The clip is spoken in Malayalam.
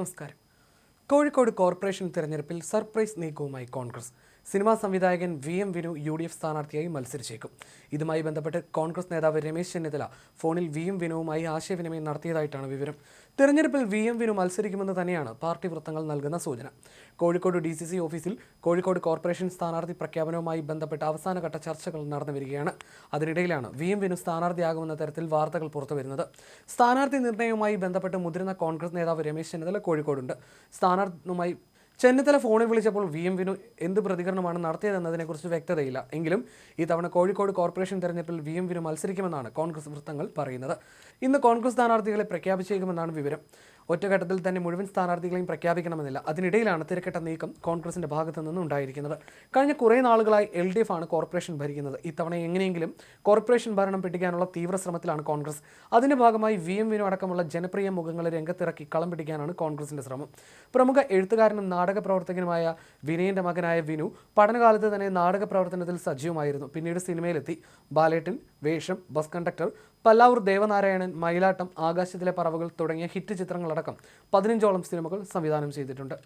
നമസ്കാരം. കോഴിക്കോട് കോർപ്പറേഷൻ തിരഞ്ഞെടുപ്പിൽ സർപ്രൈസ് നീക്കവുമായി കോൺഗ്രസ്. സിനിമാ സംവിധായകൻ V M Vinu U D F സ്ഥാനാർത്ഥിയായി മത്സരിച്ചേക്കും. ഇതുമായി ബന്ധപ്പെട്ട് കോൺഗ്രസ് നേതാവ് രമേശ് ചെന്നിത്തല ഫോണിൽ വി എം വിനുവുമായി ആശയവിനിമയം നടത്തിയതായിട്ടാണ് വിവരം. തെരഞ്ഞെടുപ്പിൽ വി എം വിനു മത്സരിക്കുമെന്ന് തന്നെയാണ് പാർട്ടി വൃത്തങ്ങൾ നൽകുന്ന സൂചന. കോഴിക്കോട് ഡി സി സി ഓഫീസിൽ കോഴിക്കോട് കോർപ്പറേഷൻ സ്ഥാനാർത്ഥി പ്രഖ്യാപനവുമായി ബന്ധപ്പെട്ട് അവസാനഘട്ട ചർച്ചകൾ നടന്നു വരികയാണ്. അതിനിടയിലാണ് വി എം വിനു സ്ഥാനാർത്ഥിയാകുമെന്ന തരത്തിൽ വാർത്തകൾ പുറത്തുവരുന്നത് സ്ഥാനാർത്ഥി നിർണയവുമായി ബന്ധപ്പെട്ട് മുതിർന്ന കോൺഗ്രസ് നേതാവ് രമേശ് ചെന്നിത്തല കോഴിക്കോടുണ്ട്. സ്ഥാനാർത്ഥിയുമായി ചെന്നിത്തല ഫോണിൽ വിളിച്ചപ്പോൾ വി എം വിനു എന്ത് പ്രതികരണമാണ് നടത്തിയതെന്നതിനെക്കുറിച്ച് വ്യക്തതയില്ല. എങ്കിലും ഈ തവണ കോഴിക്കോട് കോർപ്പറേഷൻ തെരഞ്ഞെടുപ്പിൽ വി എം വിനു മത്സരിക്കുമെന്നാണ് കോൺഗ്രസ് വൃത്തങ്ങൾ പറയുന്നത്. ഇന്ന് കോൺഗ്രസ് സ്ഥാനാർത്ഥികളെ പ്രഖ്യാപിച്ചേക്കുമെന്നാണ് വിവരം. ഒറ്റഘട്ടത്തിൽ തന്നെ മുഴുവൻ സ്ഥാനാർത്ഥികളെയും പ്രഖ്യാപിക്കണമെന്നില്ല. അതിനിടയിലാണ് തിരക്കിട്ട നീക്കം കോൺഗ്രസിന്റെ ഭാഗത്തു നിന്ന് ഉണ്ടായിരിക്കുന്നത്. കഴിഞ്ഞ കുറേ നാളുകളായി എൽ ഡി എഫ് ആണ് കോർപ്പറേഷൻ ഭരിക്കുന്നത്. ഇത്തവണ എങ്ങനെയെങ്കിലും കോർപ്പറേഷൻ ഭരണം പിടിക്കാനുള്ള തീവ്ര ശ്രമത്തിലാണ് കോൺഗ്രസ്. അതിന്റെ ഭാഗമായി വി എം വിനു അടക്കമുള്ള ജനപ്രിയ മുഖങ്ങളെ രംഗത്തിറക്കി കളം പിടിക്കാനാണ് കോൺഗ്രസിന്റെ ശ്രമം. പ്രമുഖ എഴുത്തുകാരനും നാടക പ്രവർത്തകനുമായ വിനയന്റെ മകനായ വിനു പഠനകാലത്ത് തന്നെ നാടക പ്രവർത്തനത്തിൽ സജീവമായിരുന്നു. പിന്നീട് സിനിമയിലെത്തി. ബാലേട്ടൻ വേഷം ബസ് കണ്ടക്ടർ പല്ലാവൂർ ദേവനാരായണൻ മയിലാട്ടം ആകാശത്തിലെ പറവുകൾ തുടങ്ങിയ ഹിറ്റ് ചിത്രങ്ങളടക്കം പതിനഞ്ചോളം സിനിമകൾ സംവിധാനം ചെയ്തിട്ടുണ്ട്.